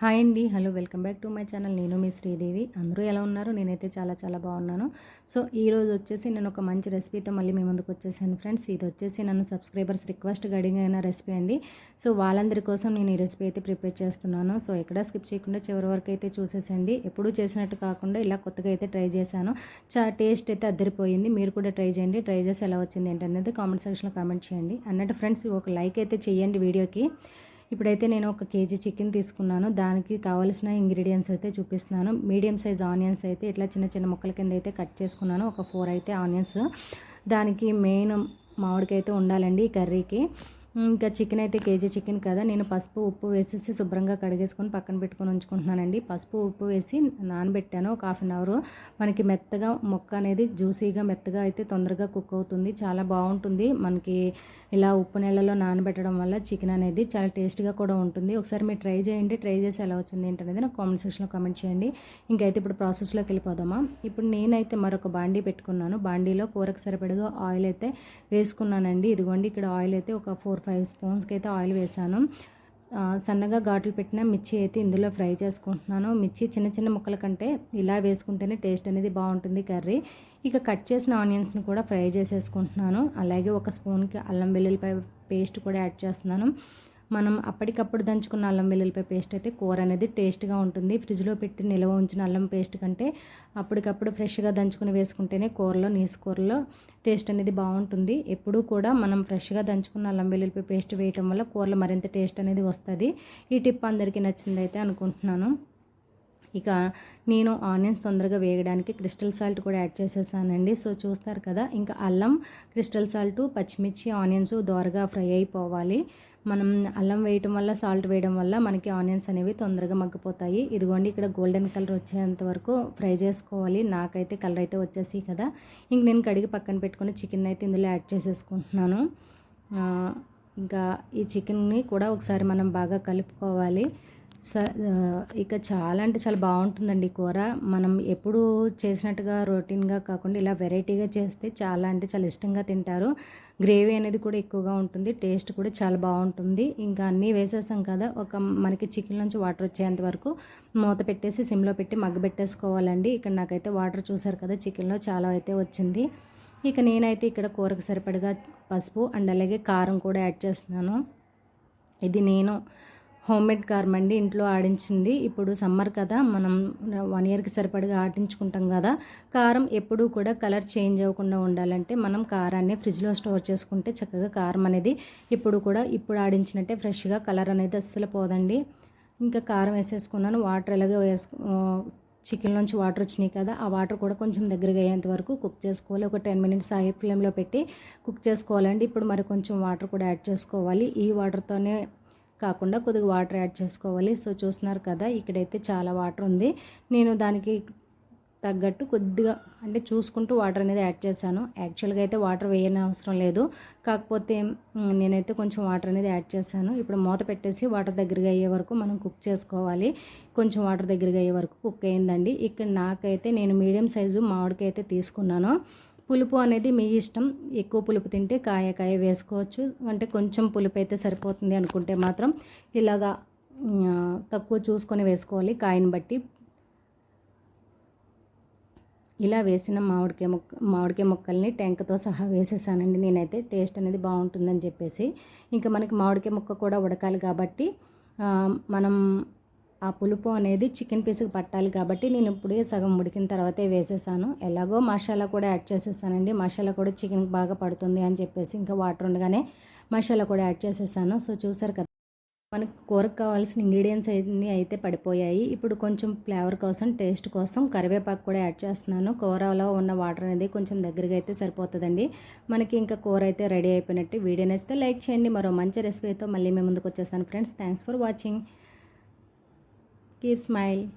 Hi అండి. Hello welcome back to my channel. నేను మీ శ్రీదేవి. అందరూ ఎలా ఉన్నారు? నేనైతే చాలా చాలా బాగున్నాను. సో ఈ రోజు వచ్చేసి నేను ఒక మంచి రెసిపీతో మళ్ళీ మీ ముందుకు వచ్చేసాను ఫ్రెండ్స్. ఇది వచ్చేసి నన్ను సబ్స్క్రైబర్స్ రిక్వెస్ట్ అడిగిన రెసిపీ అండి. సో వాళ్ళందరి కోసం నేను ఈ రెసిపీ అయితే ప్రిపేర్ చేస్తున్నాను. సో ఎక్కడ స్కిప్ చేయకుండా చివరి వరకు అయితే చూసేసండి. ఎప్పుడూ చేసినట్టు కాకుండా ఇలా కొత్తగా అయితే ట్రై చేశాను. చా టేస్ట్ అయితే అద్దరిపోయింది మీరు కూడా ట్రై చేయండి. ట్రై చేసి ఎలా వచ్చింది ఏంటనేది కామెంట్ సెక్షన్లో కామెంట్ చేయండి. అన్నట్టు ఫ్రెండ్స్ ఒక లైక్ అయితే చేయండి వీడియోకి. ఇప్పుడైతే నేను ఒక కేజీ చికెన్ తీసుకున్నాను. దానికి కావాల్సిన ఇంగ్రీడియంట్స్ అయితే చూపిస్తున్నాను. మీడియం సైజ్ ఆనియన్స్ అయితే ఇట్లా చిన్న చిన్న ముక్కల కింద అయితే కట్ చేసుకున్నాను. ఒక ఫోర్ అయితే ఆనియన్స్. దానికి మెయిన్ మామిడికైతే అయితే ఉండాలండి ఈ కర్రీకి. ఇంకా చికెన్ అయితే కేజీ చికెన్ కదా నేను పసుపు ఉప్పు వేసేసి శుభ్రంగా కడిగేసుకొని పక్కన పెట్టుకొని ఉంచుకుంటున్నానండి. పసుపు ఉప్పు వేసి నానబెట్టాను ఒక హాఫ్ అన్ అవర్. మనకి మెత్తగా మొక్క అనేది జ్యూసీగా మెత్తగా అయితే తొందరగా కుక్ అవుతుంది చాలా బాగుంటుంది. మనకి ఇలా ఉప్పు నీళ్ళలో నానబెట్టడం వల్ల చికెన్ అనేది చాలా టేస్ట్గా కూడా ఉంటుంది. ఒకసారి మీరు ట్రై చేయండి ట్రై చేసి ఎలా వచ్చింది ఏంటనేది నాకు కామెంట్ సెక్షన్లో కామెంట్ చేయండి. ఇంకైతే ఇప్పుడు ప్రాసెస్లోకి వెళ్ళిపోదామా? ఇప్పుడు నేనైతే మరొక బాండీ పెట్టుకున్నాను. బాండీలో కూరకు సరిపడగా ఆయిల్ అయితే వేసుకున్నానండి. ఇదిగోండి ఇక్కడ ఆయిల్ అయితే ఒక ఫోర్ ఫైవ్ స్పూన్స్కి అయితే ఆయిల్ వేసాను. సన్నగా ఘాట్లు పెట్టిన మిర్చి అయితే ఇందులో ఫ్రై చేసుకుంటున్నాను. మిర్చి చిన్న చిన్న ముక్కల కంటే ఇలా వేసుకుంటేనే టేస్ట్ అనేది బాగుంటుంది కర్రీ. ఇక కట్ చేసిన ఆనియన్స్ని కూడా ఫ్రై చేసేసుకుంటున్నాను. అలాగే ఒక స్పూన్కి అల్లం వెల్లుల్లిపాయ పేస్ట్ కూడా యాడ్ చేస్తున్నాను. మనం అప్పటికప్పుడు దంచుకున్న అల్లం వెల్లుల్లిపాయ పేస్ట్ అయితే కూర అనేది టేస్ట్గా ఉంటుంది. ఫ్రిడ్జ్లో పెట్టి నిల్వ ఉంచిన అల్లం పేస్ట్ కంటే అప్పటికప్పుడు ఫ్రెష్గా దంచుకుని వేసుకుంటేనే కూరలో నీసు కూరలో టేస్ట్ అనేది బాగుంటుంది. ఎప్పుడూ కూడా మనం ఫ్రెష్గా దంచుకున్న అల్లం వెల్లుల్లిపాయ పేస్ట్ వేయటం వల్ల కూరలో మరింత టేస్ట్ అనేది వస్తుంది. ఈ టిప్ అందరికీ నచ్చిందైతే అనుకుంటున్నాను. ఇక నేను ఆనియన్స్ తొందరగా వేయడానికి క్రిస్టల్ సాల్ట్ కూడా యాడ్ చేసేసానండి. సో చూస్తారు కదా ఇంకా అల్లం క్రిస్టల్ సాల్ట్ పచ్చిమిర్చి ఆనియన్స్ దోరగా ఫ్రై అయిపోవాలి. మనం అల్లం వేయటం వల్ల సాల్ట్ వేయడం వల్ల మనకి ఆనియన్స్ అనేవి తొందరగా మగ్గిపోతాయి. ఇదిగోండి ఇక్కడ గోల్డెన్ కలర్ వచ్చేంత వరకు ఫ్రై చేసుకోవాలి. నాకైతే కలర్ అయితే వచ్చేసి కదా. ఇంక నేను కడిగి పక్కన పెట్టుకుని చికెన్ అయితే ఇందులో యాడ్ చేసేసుకుంటున్నాను. ఇంకా ఈ చికెన్ని కూడా ఒకసారి మనం బాగా కలుపుకోవాలి. ఇక చాలా అంటే చాలా బాగుంటుందండి కూర. మనం ఎప్పుడు చేసినట్టుగా రొటీన్గా కాకుండా ఇలా వెరైటీగా చేస్తే చాలా అంటే చాలా ఇష్టంగా తింటారు. గ్రేవీ అనేది కూడా ఎక్కువగా ఉంటుంది టేస్ట్ కూడా చాలా బాగుంటుంది. ఇంకా అన్నీ వేసేసాం కదా ఒక మనకి చికెన్ నుంచి వాటర్ వచ్చేంత వరకు మూత పెట్టేసి సిమ్లో పెట్టి మగ్గ పెట్టేసుకోవాలండి. ఇక్కడ నాకైతే వాటర్ చూసారు కదా చికెన్లో చాలా అయితే వచ్చింది. ఇక నేనైతే ఇక్కడ కూరకు సరిపడగా పసుపు అండ్ అలాగే కారం కూడా యాడ్ చేస్తున్నాను. ఇది నేను హోమ్మేడ్ కారం అండి ఇంట్లో ఆడించింది. ఇప్పుడు సమ్మర్ కదా మనం వన్ ఇయర్కి సరిపడగా ఆడించుకుంటాం కదా. కారం ఎప్పుడూ కూడా కలర్ చేంజ్ అవ్వకుండా ఉండాలంటే మనం కారాన్ని ఫ్రిడ్జ్లో స్టోర్ చేసుకుంటే చక్కగా కారం అనేది ఇప్పుడు కూడా ఇప్పుడు ఆడించినట్టే ఫ్రెష్గా కలర్ అనేది అస్సలు పోదండి. ఇంకా కారం వేసేసుకున్నాను. వాటర్ ఎలాగో వేసుకు చికెన్ నుంచి వాటర్ వచ్చినాయి కదా ఆ వాటర్ కూడా కొంచెం దగ్గరగా అయ్యేంత వరకు కుక్ చేసుకోవాలి. ఒక టెన్ మినిట్స్ హై ఫ్లేమ్లో పెట్టి కుక్ చేసుకోవాలండి. ఇప్పుడు మరి కొంచెం వాటర్ కూడా యాడ్ చేసుకోవాలి. ఈ వాటర్తోనే కాకుండా కొద్దిగా వాటర్ యాడ్ చేసుకోవాలి. సో చూస్తున్నారు కదా ఇక్కడైతే చాలా వాటర్ ఉంది. నేను దానికి తగ్గట్టు కొద్దిగా అంటే చూసుకుంటూ వాటర్ అనేది యాడ్ చేశాను. యాక్చువల్గా అయితే వాటర్ వేయని అవసరం లేదు. కాకపోతే నేనైతే కొంచెం వాటర్ అనేది యాడ్ చేశాను. ఇప్పుడు మూత పెట్టేసి వాటర్ దగ్గరగా అయ్యే వరకు మనం కుక్ చేసుకోవాలి. కొంచెం వాటర్ దగ్గరగా అయ్యే వరకు కుక్ అయిందండి ఇక్కడ నాకైతే నేను మీడియం సైజు మామిడికాయ అయితే తీసుకున్నాను. పులుపు అనేది మీ ఇష్టం. ఎక్కువ పులుపు తింటే కాయ కాయ వేసుకోవచ్చు. అంటే కొంచెం పులుపు అయితే సరిపోతుంది అనుకుంటే మాత్రం ఇలాగా తక్కువ చూసుకొని వేసుకోవాలి కాయని బట్టి. ఇలా వేసిన మామిడికాయ ముక్క మామిడికాయ ముక్కల్ని టెంకతో సహా వేసేసానండి. నేనైతే టేస్ట్ అనేది బాగుంటుందని చెప్పేసి. ఇంకా మనకి మామిడికాయ ముక్క కూడా ఉడకాలి కాబట్టి మనం ఆ పులుపు అనేది చికెన్ పీస్కి పట్టాలి కాబట్టి నేను ఇప్పుడే సగం ఉడికిన తర్వాతే వేసేసాను. ఎలాగో మసాలా కూడా యాడ్ చేసేసానండి. మసాలా కూడా చికెన్కి బాగా పడుతుంది అని చెప్పేసి ఇంకా వాటర్ ఉండగానే మసాలా కూడా యాడ్ చేసేసాను. సో చూసారు కదా మనకు కూరకు కావాల్సిన ఇంగ్రీడియంట్స్ అన్నీ అయితే పడిపోయాయి. ఇప్పుడు కొంచెం ఫ్లేవర్ కోసం టేస్ట్ కోసం కరివేపాకు కూడా యాడ్ చేస్తున్నాను. కూరలో ఉన్న వాటర్ అనేది కొంచెం దగ్గరగా అయితే సరిపోతుందండి. మనకి ఇంకా కూర అయితే రెడీ అయిపోయినట్టు వీడియో నచ్చితే లైక్ చేయండి. మరో మంచి రెసిపీతో మళ్ళీ మేము ముందుకు వచ్చేస్తాను friends. Thanks for watching. Keep smile